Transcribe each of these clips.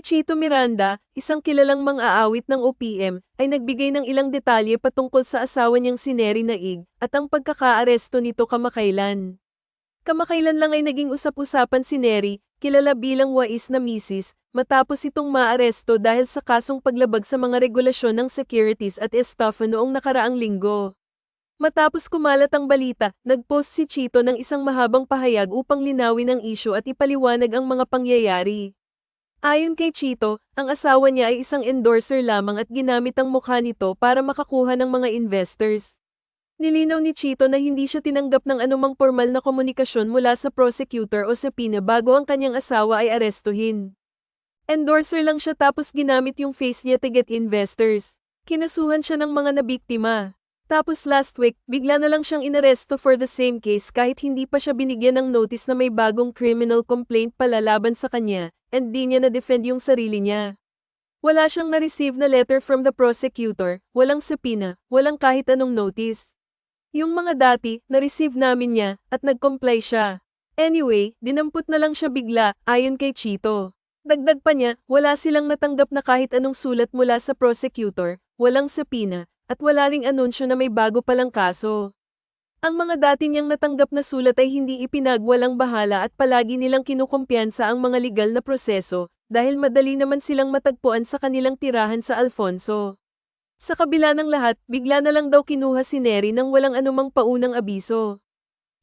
Chito Miranda, isang kilalang mang-aawit ng OPM, ay nagbigay ng ilang detalye patungkol sa asawa niyang si Neri Naig at ang pagkakaaresto nito kamakailan. Kamakailan lang ay naging usap-usapan si Neri, kilala bilang wais na misis, matapos itong maaresto dahil sa kasong paglabag sa mga regulasyon ng securities at estafa noong nakaraang linggo. Matapos kumalat ang balita, nagpost si Chito ng isang mahabang pahayag upang linawin ang isyu at ipaliwanag ang mga pangyayari. Ayon kay Chito, ang asawa niya ay isang endorser lamang at ginamit ang mukha nito para makakuha ng mga investors. Nilinaw ni Chito na hindi siya tinanggap ng anumang formal na komunikasyon mula sa prosecutor o subpoena bago ang kanyang asawa ay arestuhin. Endorser lang siya tapos ginamit yung face niya to get investors. Kinasuhan siya ng mga nabiktima. Tapos last week, bigla na lang siyang inaresto for the same case kahit hindi pa siya binigyan ng notice na may bagong criminal complaint pala laban sa kanya, and di niya na-defend yung sarili niya. Wala siyang na-receive na letter from the prosecutor, walang subpoena, walang kahit anong notice. Yung mga dati, na-receive namin niya, at nag-comply siya. Anyway, dinampot na lang siya bigla, ayon kay Chito. Dagdag pa niya, wala silang natanggap na kahit anong sulat mula sa prosecutor, walang subpoena, at wala ring anunsyo na may bago palang kaso. Ang mga dati niyang natanggap na sulat ay hindi ipinagwalang bahala at palagi nilang kinukumpiyansa ang mga legal na proseso, dahil madali naman silang matagpuan sa kanilang tirahan sa Alfonso. Sa kabila ng lahat, bigla na lang daw kinuha si Neri nang walang anumang paunang abiso.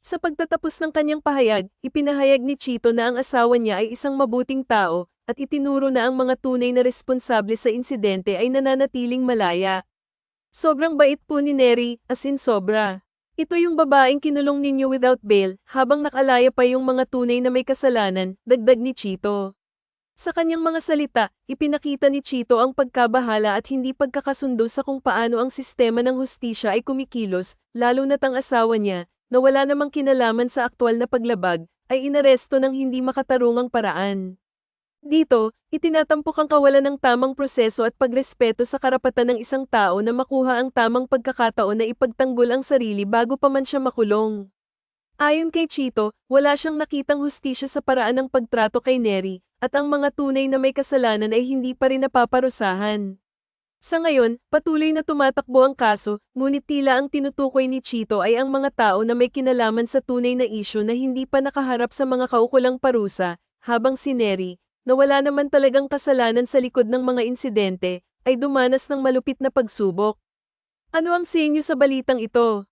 Sa pagtatapos ng kanyang pahayag, ipinahayag ni Chito na ang asawa niya ay isang mabuting tao, at itinuro na ang mga tunay na responsable sa insidente ay nananatiling malaya. Sobrang bait po ni Neri, as in sobra. Ito yung babaeng kinulong ninyo without bail, habang nakalaya pa yung mga tunay na may kasalanan, dagdag ni Chito. Sa kanyang mga salita, ipinakita ni Chito ang pagkabahala at hindi pagkakasundo sa kung paano ang sistema ng hustisya ay kumikilos, lalo na't ang asawa niya, na wala namang kinalaman sa aktwal na paglabag, ay inaresto ng hindi makatarungang paraan. Dito, itinatampok ang kawalan ng tamang proseso at pagrespeto sa karapatan ng isang tao na makuha ang tamang pagkakataon na ipagtanggol ang sarili bago pa man siya makulong. Ayon kay Chito, wala siyang nakitang hustisya sa paraan ng pagtrato kay Neri, at ang mga tunay na may kasalanan ay hindi pa rin napaparusahan. Sa ngayon, patuloy na tumatakbo ang kaso, ngunit tila ang tinutukoy ni Chito ay ang mga tao na may kinalaman sa tunay na isyu na hindi pa nakaharap sa mga kaukulang parusa, habang si Neri, na wala naman talagang kasalanan sa likod ng mga insidente, ay dumanas ng malupit na pagsubok. Ano ang sinyo sa balitang ito?